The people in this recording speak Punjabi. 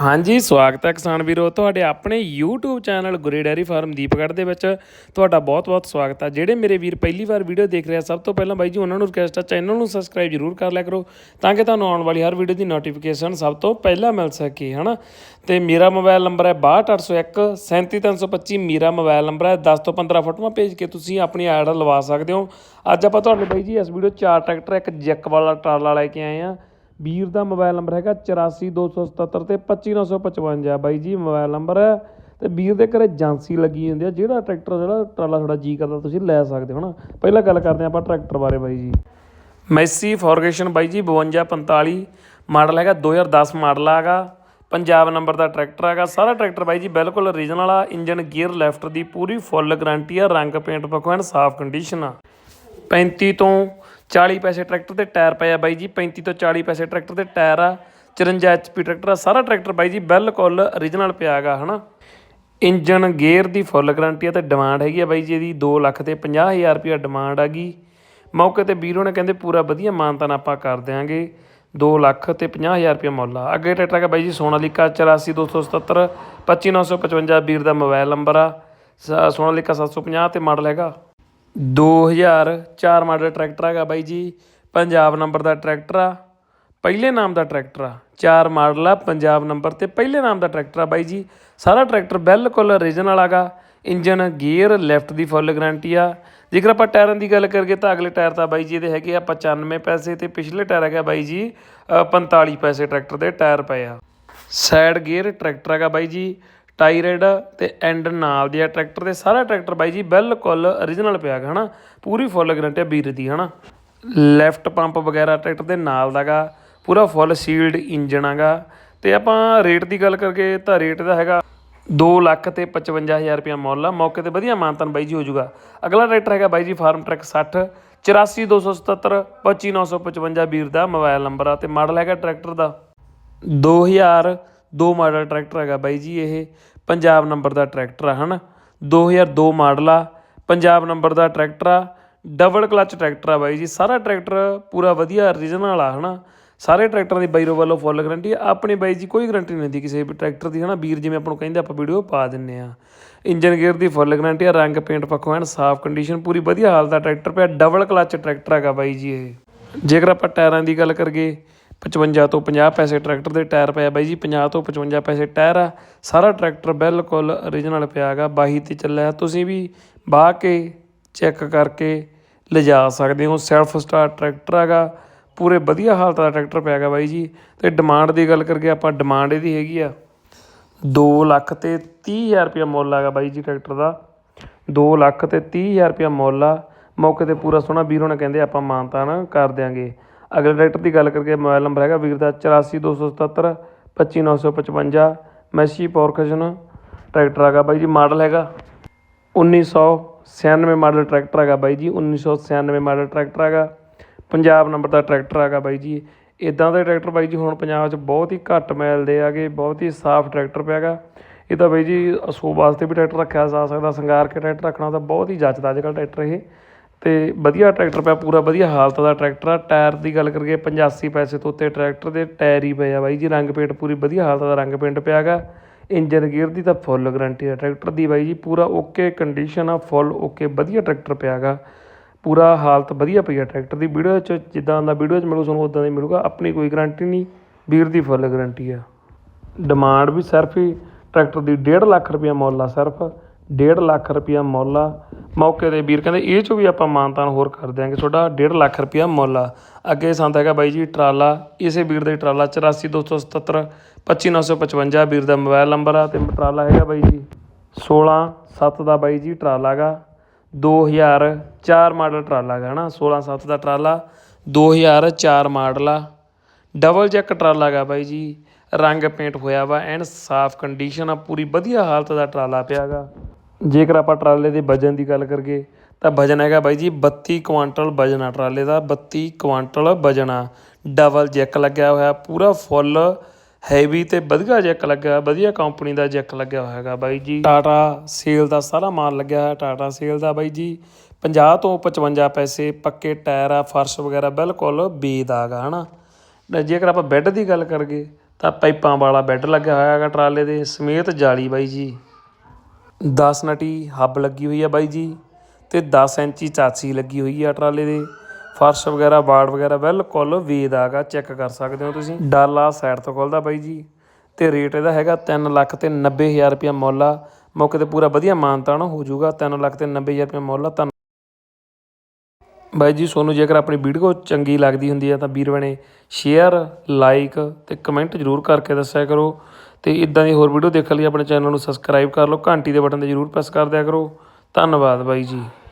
ਹਾਂਜੀ, ਸਵਾਗਤ ਹੈ ਕਿਸਾਨ ਵੀਰੋ। ਤੁਹਾਡੇ ਆਪਣੇ YouTube ਚੈਨਲ ਗੁਰੇ ਡੈਰੀ ਫਾਰਮ ਦੀਪਗੜ੍ਹ ਦੇ ਵਿੱਚ। ਤੁਹਾਡਾ ਬਹੁਤ-ਬਹੁਤ ਸਵਾਗਤ ਹੈ। ਜਿਹੜੇ ਮੇਰੇ ਵੀਰ ਪਹਿਲੀ ਵਾਰ ਵੀਡੀਓ ਦੇਖ ਰਿਹਾ ਸਭ ਤੋਂ ਪਹਿਲਾਂ ਬਾਈ ਜੀ, ਉਹਨਾਂ ਨੂੰ ਰਿਕਵੈਸਟ ਹੈ ਚੈਨਲ ਨੂੰ ਸਬਸਕ੍ਰਾਈਬ ਜ਼ਰੂਰ ਕਰ ਲਿਆ ਕਰੋ, ਤਾਂ ਕਿ ਤੁਹਾਨੂੰ ਆਉਣ ਵਾਲੀ ਹਰ ਵੀਡੀਓ ਦੀ ਨੋਟੀਫਿਕੇਸ਼ਨ ਸਭ ਤੋਂ ਪਹਿਲਾਂ ਮਿਲ ਸਕੇ, ਹਨਾ? ਤੇ ਮੇਰਾ ਮੋਬਾਈਲ ਨੰਬਰ ਹੈ 62801 37325 ਮੇਰਾ ਮੋਬਾਈਲ ਨੰਬਰ ਹੈ 10 ਤੋਂ 15 ਫੋਟੋਆਂ ਭੇਜ ਕੇ ਤੁਸੀਂ ਆਪਣੀ ਐਡ ਲਵਾ ਸਕਦੇ ਹੋ। ਅੱਜ ਆਪਾਂ ਤੁਹਾਡੇ ਬਾਈ ਜੀ, ਇਸ ਵੀਡੀਓ ਚਾਰ ਟਰੈਕਟਰ ਇੱਕ ਜੈਕ ਵਾਲਾ ਟਰਾਲਾ ਲੈ ਕੇ ਆਏ ਆ। ਵੀਰ ਦਾ ਮੋਬਾਈਲ ਨੰਬਰ ਹੈਗਾ 84277 ਤੇ 25955 ਬਾਈ ਜੀ, ਮੋਬਾਈਲ ਨੰਬਰ ਹੈ। ਤੇ ਵੀਰ ਦੇ ਘਰੇ ਜਾਂਸੀ ਲੱਗੀ ਹੁੰਦੀ ਆ, ਜਿਹੜਾ ਟਰੈਕਟਰ ਜਿਹੜਾ ਟਰਾਲਾ ਤੁਹਾਡਾ ਜੀ ਕਰਦਾ, ਤੁਸੀਂ ਲੈ ਸਕਦੇ ਹੋ ਨਾ ਪਹਿਲਾਂ ਗੱਲ ਕਰਦੇ ਹਾਂ ਆਪਾਂ ਟਰੈਕਟਰ ਬਾਰੇ ਬਾਈ ਜੀ। ਮੈਸੀ ਫੋਰਗੇਸ਼ਨ ਬਾਈ ਜੀ 5245 ਮਾਡਲ ਹੈਗਾ 2010 ਮਾਡਲ ਹੈਗਾ ਪੰਜਾਬ ਨੰਬਰ ਦਾ ਟਰੈਕਟਰ ਹੈਗਾ ਸਾਰਾ ਟਰੈਕਟਰ ਬਾਈ ਜੀ ਬਿਲਕੁਲ ਓਰੀਜਨਲ ਆ। ਇੰਜਨ ਗੀਅਰ ਲੈਫਟ ਦੀ ਪੂਰੀ ਫੁੱਲ ਗਾਰੰਟੀ ਆ। ਰੰਗ ਪੇਂਟ ਪੱਖੋਂ ਐਨ ਸਾਫ਼ ਕੰਡੀਸ਼ਨ ਆ। 35 ਤੋਂ 40 ਪੈਸੇ ਟਰੈਕਟਰ ਤੇ ਟਾਇਰ ਪਏ ਆ ਬਾਈ ਜੀ 35 ਤੋਂ 40 ਪੈਸੇ ਟਰੈਕਟਰ ਤੇ ਟਾਇਰ ਆ 54 ਐਚਪੀ ਟਰੈਕਟਰ ਆ, ਸਾਰਾ ਟਰੈਕਟਰ ਬਾਈ ਜੀ ਬਿਲਕੁਲ ਓਰੀਜਨਲ ਪਿਆ ਹੈਗਾ, ਹਨਾ? ਇੰਜਨ ਗੇਅਰ ਦੀ ਫੁੱਲ ਗਾਰੰਟੀ ਆ ਤੇ ਡਿਮਾਂਡ ਹੈਗੀ ਆ ਬਾਈ ਜੀ ਇਹਦੀ 2 ਲੱਖ ਤੇ 50000 ਰੁਪਇਆ ਡਿਮਾਂਡ ਹੈਗੀ ਮੌਕੇ ਤੇ ਵੀਰੋ ਨੇ ਕਹਿੰਦੇ ਪੂਰਾ ਵਧੀਆ ਮਾਨਤਾਨ ਆਪਾਂ ਕਰ ਦਿਆਂਗੇ 2 ਲੱਖ ਤੇ 50000 ਰੁਪਇਆ ਮੁੱਲ ਆ। ਅੱਗੇ ਟਰੈਕਟਰ ਹੈਗਾ ਬਾਈ ਜੀ ਸੋਨਾਲੀਕਾ 84277 25955 ਵੀਰ ਦਾ ਮੋਬਾਈਲ ਨੰਬਰ ਆ, ਸ- ਸੋਨਾਲੀਕਾ 750 ਤੇ ਮਾਡਲ ਹੈਗਾ। 2004 ਮਾਡਲ ਟਰੈਕਟਰ ਹੈਗਾ ਬਾਈ ਜੀ। ਪੰਜਾਬ ਨੰਬਰ ਦਾ ਟਰੈਕਟਰ ਆ। ਪਹਿਲੇ ਨਾਮ ਦਾ ਟਰੈਕਟਰ ਆ। ਚਾਰ ਮਾਡਲ ਆ ਪੰਜਾਬ ਨੰਬਰ ਤੇ ਪਹਿਲੇ ਨਾਮ ਦਾ ਟਰੈਕਟਰ ਆ ਬਾਈ ਜੀ। ਸਾਰਾ ਟਰੈਕਟਰ ਬਿਲਕੁਲ ਓਰੀਜਨਲ ਹੈਗਾ ਇੰਜਨ ਗੀਅਰ ਲੈਫਟ ਦੀ ਫੁੱਲ ਗਾਰੰਟੀ ਆ। ਜੇਕਰ ਆਪਾਂ ਟਾਇਰਾਂ ਦੀ ਗੱਲ ਕਰੀਏ ਤਾਂ ਅਗਲੇ ਟਾਇਰ ਤਾਂ ਬਾਈ ਜੀ ਇਹਦੇ ਹੈਗੇ ਆ 95 ਪੈਸੇ ਤੇ ਪਿਛਲੇ ਟਾਇਰ ਹੈਗਾ ਬਾਈ ਜੀ ਅ, 45 ਪੈਸੇ ਟਰੈਕਟਰ ਦੇ ਟਾਇਰ ਪਏ ਆ। ਸਾਈਡ ਗੇਅਰ ਟਰੈਕਟਰ ਹੈਗਾ ਬਾਈ ਜੀ। ਟਾਇਰਡ ਤੇ ਐਂਡ ਨਾਲ ਦੀ ਆ ਟਰੈਕਟਰ ਦੇ ਸਾਰਾ ਟਰੈਕਟਰ ਬਾਈ ਜੀ ਬਿਲਕੁਲ origignal ਪਿਆ ਹੈ ਹਨਾ? ਪੂਰੀ ਫੁੱਲ ਗਰੰਟੀ ਆ ਵੀਰ ਦੀ, ਹਨਾ? ਲੈਫਟ ਪੰਪ ਵਗੈਰਾ ਟਰੈਕਟਰ ਦੇ ਨਾਲ ਦਾਗਾ ਪੂਰਾ ਫੁੱਲ ਸੀਲਡ ਇੰਜਨ ਹੈਗਾ ਤੇ ਆਪਾਂ ਰੇਟ ਦੀ ਗੱਲ ਕਰਕੇ ਤਾਂ ਰੇਟ ਦਾ ਹੈਗਾ 2 ਲੱਖ ਤੇ 55000 ਰੁਪਇਆ ਮੁੱਲ ਆ। ਮੌਕੇ ਤੇ ਵਧੀਆ ਮਾਨਤਨ ਬਾਈ ਜੀ ਹੋ ਜਾਊਗਾ। ਅਗਲਾ ਟਰੈਕਟਰ ਹੈਗਾ ਬਾਈ ਜੀ ਫਾਰਮ ਟਰੈਕ 60 84277 25955 ਵੀਰ ਦਾ ਮੋਬਾਈਲ ਨੰਬਰ ਆ। ਤੇ ਮਾਡਲ ਹੈਗਾ ਟਰੈਕਟਰ ਦਾ ਦੋ ਮਾਡਲ ਟਰੈਕਟਰ ਹੈਗਾ ਬਾਈ ਜੀ ਇਹ, ਪੰਜਾਬ ਨੰਬਰ ਦਾ ਟਰੈਕਟਰ ਆ, ਹਨਾ? 2002 ਮਾਡਲ ਆ, ਪੰਜਾਬ ਨੰਬਰ ਦਾ ਟਰੈਕਟਰ ਆ, ਡਬਲ ਕਲਚ ਟਰੈਕਟਰ ਆ ਬਾਈ ਜੀ, ਸਾਰਾ ਟਰੈਕਟਰ ਪੂਰਾ ਵਧੀਆ ਓਰੀਜਨਲ ਆ, ਹਨਾ? ਸਾਰੇ ਟਰੈਕਟਰਾਂ ਦੀ ਬਾਈਰੋ ਵੱਲੋਂ ਫੁੱਲ ਗਾਰੰਟੀ ਆਪਣੀ ਬਾਈ ਜੀ ਕੋਈ ਗਾਰੰਟੀ ਨਹੀਂ ਹੁੰਦੀ ਕਿਸੇ ਵੀ ਟਰੈਕਟਰ ਦੀ, ਹਨਾ? ਵੀਰ ਜਿਵੇਂ ਆਪਾਂ ਨੂੰ ਕਹਿੰਦੇ, ਆਪਾਂ ਵੀਡੀਓ ਪਾ ਦਿੰਨੇ ਆ। ਇੰਜਨ ਗੇਅਰ ਦੀ ਫੁੱਲ ਗਾਰੰਟੀ ਆ, ਰੰਗ ਪੇਂਟ ਪੱਖੋਂ ਐਨ ਸਾਫ਼ ਕੰਡੀਸ਼ਨ ਪੂਰੀ ਵਧੀਆ ਹਾਲਤ ਦਾ ਟਰੈਕਟਰ ਪਿਆ, ਡਬਲ ਕਲਚ ਟਰੈਕਟਰ ਹੈਗਾ ਬਾਈ ਜੀ ਇਹ। ਜੇਕਰ ਆਪਾਂ ਟਾਇਰਾਂ ਦੀ ਗੱਲ ਕਰੀਏ 55 ਤੋਂ 50 ਪੈਸੇ ਟਰੈਕਟਰ ਦੇ ਟਾਇਰ ਪਿਆ ਬਾਈ ਜੀ 50 ਤੋਂ 55 ਪੈਸੇ ਟਾਇਰ ਆ। ਸਾਰਾ ਟਰੈਕਟਰ ਬਿਲਕੁਲ ਓਰੀਜਨਲ ਪਿਆ ਹੈਗਾ, ਬਾਹੀ ਤੇ ਚੱਲਿਆ। ਤੁਸੀਂ ਵੀ ਬਾਹ ਕੇ ਚੈੱਕ ਕਰਕੇ ਲਿਜਾ ਸਕਦੇ ਹੋ। ਸੈਲਫ ਸਟਾਰਟ ਟਰੈਕਟਰ ਹੈਗਾ, ਪੂਰੇ ਵਧੀਆ ਹਾਲਤ ਦਾ ਟਰੈਕਟਰ ਪਿਆ ਹੈਗਾ ਬਾਈ ਜੀ। ਤੇ ਡਿਮਾਂਡ ਦੀ ਗੱਲ ਕਰਕੇ ਆਪਾਂ ਡਿਮਾਂਡ ਇਹਦੀ ਹੈਗੀ ਆ 2 ਲੱਖ ਤੇ 30000 ਰੁਪਇਆ ਮੁੱਲ ਹੈਗਾ ਬਾਈ ਜੀ ਟਰੈਕਟਰ ਦਾ। 2 ਲੱਖ ਤੇ 30000 ਰੁਪਇਆ ਮੁੱਲ ਆ। ਮੌਕੇ ਤੇ ਪੂਰਾ ਸੋਹਣਾ ਵੀਰ ਹੋਣਾ ਕਹਿੰਦੇ ਆਪਾਂ ਮਾਨਤਾਨ ਕਰ ਦਿਆਂਗੇ। ਅਗਲੇ ਟਰੈਕਟਰ ਦੀ ਗੱਲ ਕਰਕੇ ਮੋਬਾਈਲ ਨੰਬਰ ਹੈਗਾ ਵੀਰ ਦਾ 84277 25955 ਮੈਸੀ ਪੋਰਕਸ਼ਨ ਟਰੈਕਟਰ ਹੈਗਾ ਬਾਈ ਜੀ, ਮਾਡਲ ਹੈਗਾ 1996 ਮਾਡਲ ਟਰੈਕਟਰ ਹੈਗਾ ਬਾਈ ਜੀ 1996 ਮਾਡਲ ਟਰੈਕਟਰ ਹੈਗਾ। ਪੰਜਾਬ ਨੰਬਰ ਦਾ ਟਰੈਕਟਰ ਹੈਗਾ ਬਾਈ ਜੀ। ਇਦਾਂ ਦੇ ਟਰੈਕਟਰ ਬਾਈ ਜੀ ਹੁਣ ਪੰਜਾਬ 'ਚ ਬਹੁਤ ਹੀ ਘੱਟ ਮਿਲਦੇ ਆਗੇ ਬਹੁਤ ਹੀ ਸਾਫ਼ ਟਰੈਕਟਰ ਪਿਆ ਹੈਗਾ। ਇਹ ਤਾਂ ਬਾਈ ਜੀ ਅਸੂਬ ਵਾਸਤੇ ਵੀ ਟਰੈਕਟਰ ਰੱਖਿਆ ਜਾ ਸਕਦਾ, ਸਿੰਗਾਰ ਕੇ ਟਰੈਕਟਰ ਰੱਖਣਾ ਤਾਂ ਬਹੁਤ ਹੀ ਜੱਚਦਾ ਅੱਜ ਕੱਲ੍ਹ ਟਰੈਕਟਰ ਇਹ। ਅਤੇ ਵਧੀਆ ਟਰੈਕਟਰ ਪਿਆ, ਪੂਰਾ ਵਧੀਆ ਹਾਲਤ ਦਾ ਟਰੈਕਟਰ ਆ। ਟਾਇਰ ਦੀ ਗੱਲ ਕਰੀਏ 85 ਪੈਸੇ ਤੋਂ ਉੱਤੇ ਟਰੈਕਟਰ ਦੇ ਟਾਇਰ ਹੀ ਪਏ ਆ ਬਾਈ ਜੀ। ਰੰਗ ਪੇਂਟ ਪੂਰੀ ਵਧੀਆ ਹਾਲਤ ਦਾ ਰੰਗ ਪੇਂਟ ਪਿਆ ਹੈਗਾ। ਇੰਜਨ ਗੇਅਰ ਦੀ ਤਾਂ ਫੁੱਲ ਗਰੰਟੀ ਆ। ਟਰੈਕਟਰ ਦੀ ਬਾਈ ਜੀ, ਪੂਰਾ ਓਕੇ ਕੰਡੀਸ਼ਨ ਆ, ਫੁੱਲ ਓਕੇ ਵਧੀਆ ਟਰੈਕਟਰ ਪਿਆ ਹੈਗਾ। ਪੂਰਾ ਹਾਲਤ ਵਧੀਆ ਪਈ ਆ ਟਰੈਕਟਰ ਦੀ। ਵੀਡੀਓ 'ਚ ਜਿੱਦਾਂ ਦਾ ਵੀਡੀਓ 'ਚ ਮਿਲੂ, ਤੁਹਾਨੂੰ ਉਦਾਂ ਦਾ ਹੀ ਮਿਲੂਗਾ। ਆਪਣੀ ਕੋਈ ਗਰੰਟੀ ਨਹੀਂ, ਵੀਰ ਦੀ ਫੁੱਲ ਗਰੰਟੀ ਆ। ਡਿਮਾਂਡ ਵੀ ਸਿਰਫ ਹੀ ਟਰੈਕਟਰ ਦੀ 1.5 ਲੱਖ ਰੁਪਇਆ ਮੁੱਲ ਆ ਸਿਰਫ। 1.5 ਲੱਖ ਰੁਪਇਆ ਮੁੱਲ ਆ। ਮੌਕੇ ਤੇ ਵੀਰ ਕਹਿੰਦੇ, ਇਹ ਚੋਂ ਵੀ ਆਪਾਂ ਮਾਨਤਾਨ ਹੋਰ ਕਰ ਦਿਆਂਗੇ। ਤੁਹਾਡਾ 1.5 ਲੱਖ ਰੁਪਇਆ ਮੁੱਲ ਆ। ਅੱਗੇ ਸੰਤ ਹੈਗਾ ਬਾਈ ਜੀ, ਟਰਾਲਾ। ਇਸੇ ਵੀਰ ਦਾ ਹੀ ਟਰਾਲਾ 84277 25955 ਵੀਰ ਦਾ ਮੋਬਾਈਲ ਨੰਬਰ ਆ ਤੇ ਟਰਾਲਾ ਹੈਗਾ ਬਾਈ ਜੀ 16 7 ਦਾ ਬਾਈ ਜੀ ਟਰਾਲਾ ਗਾ 2004 ਮਾਡਲ ਟਰਾਲਾ ਗਾ ਹਨਾ? 16 7 ਦਾ ਟਰਾਲਾ 2004 ਮਾਡਲ ਆ। ਡਬਲ ਜੈਕ ਟਰਾਲਾ ਗਾ ਬਾਈ ਜੀ। ਰੰਗ ਪੇਂਟ ਹੋਇਆ ਵਾ ਐਨ ਸਾਫ਼ ਕੰਡੀਸ਼ਨ ਆ, ਪੂਰੀ ਵਧੀਆ ਹਾਲਤ ਦਾ ਟਰਾਲਾ ਪਿਆ ਗਾ ਜੇਕਰ ਆਪਾਂ ਟਰਾਲੇ ਦੇ ਵਜਨ ਦੀ ਗੱਲ ਕਰੀਏ, ਤਾਂ ਵਜਨ ਹੈਗਾ ਬਾਈ ਜੀ 32 ਕੁਆਂਟਲ ਵਜਨ ਆ ਟਰਾਲੇ ਦਾ 32 ਕੁਆਂਟਲ ਵਜਨ ਆ। ਡਬਲ ਜੈਕ ਲੱਗਿਆ ਹੋਇਆ, ਪੂਰਾ ਫੁੱਲ ਹੈਵੀ ਤੇ ਵਧੀਆ ਜੈਕ ਲੱਗਿਆ ਵਧੀਆ ਕੰਪਨੀ ਦਾ ਜੈਕ ਲੱਗਿਆ ਹੋਇਆ ਹੈਗਾ ਬਾਈ ਜੀ। ਟਾਟਾ ਸੇਲ ਦਾ ਸਾਰਾ ਮਾਲ ਲੱਗਿਆ ਹੋਇਆ ਟਾਟਾ ਸੇਲ ਦਾ ਬਾਈ ਜੀ। 50 ਤੋਂ 55 ਪੈਸੇ ਪੱਕੇ ਟਾਇਰ ਆ, ਫਰਸ਼ ਵਗੈਰਾ ਬਿਲਕੁਲ ਬੇਦਾਗ ਆ, ਹਨਾ। ਤੇ ਜੇਕਰ ਆਪਾਂ ਬੈੱਡ ਦੀ ਗੱਲ ਕਰੀਏ, ਤਾਂ ਪਾਈਪਾਂ ਵਾਲਾ ਬੈੱਡ ਲੱਗਿਆ ਹੋਇਆ ਹੈਗਾ ਟਰਾਲੇ ਦੇ, ਸਮੇਤ ਜਾਲੀ ਬਾਈ ਜੀ। 10 ਨਟੀ ਹੱਬ ਲੱਗੀ ਹੋਈ ਆ ਬਾਈ ਜੀ ਤੇ 10 ਇੰਚੀ ਚਾਚੀ ਲੱਗੀ ਹੋਈ ਆ ਟਰਾਲੇ ਦੇ। ਫਰਸ਼ ਵਗੈਰਾ ਬਾੜ ਵਗੈਰਾ ਬਿਲਕੁਲ ਵੇਦ ਆਗਾ ਚੈੱਕ ਕਰ ਸਕਦੇ ਹੋ ਤੁਸੀਂ। ਡਾਲਾ ਸਾਈਡ ਤੋਂ ਖੁੱਲਦਾ ਬਾਈ ਜੀ ਤੇ ਰੇਟ ਇਹਦਾ ਹੈਗਾ 3 ਲੱਖ ਤੇ 90000 ਰੁਪਇਆ ਮੁੱਲ ਆ। ਮੌਕੇ ਤੇ ਪੂਰਾ ਵਧੀਆ ਮਾਨਤਾਨ ਹੋ ਜਾਊਗਾ 3 ਲੱਖ ਤੇ 90000 ਰੁਪਇਆ ਮੁੱਲ ਆ। ਬਾਈ ਜੀ, ਸੋਨੂੰ ਜੇਕਰ ਆਪਣੀ ਵੀਡੀਓ ਚੰਗੀ ਲੱਗਦੀ ਹੁੰਦੀ ਹੈ ਤਾਂ ਵੀਰ ਬਣੇ ਸ਼ੇਅਰ, ਲਾਈਕ ਤੇ ਕਮੈਂਟ ਜ਼ਰੂਰ ਕਰਕੇ ਦੱਸਿਆ ਕਰੋ। ਤੇ ਇਦਾਂ ਦੀ ਹੋਰ ਵੀਡੀਓ ਦੇਖਣ ਲਈ ਆਪਣੇ ਚੈਨਲ ਨੂੰ ਸਬਸਕ੍ਰਾਈਬ ਕਰ ਲਓ, ਘੰਟੀ ਦੇ ਬਟਨ ਤੇ ਜ਼ਰੂਰ ਪ੍ਰੈਸ ਕਰ ਦਿਆ ਕਰੋ। ਧੰਨਵਾਦ ਬਾਈ ਜੀ।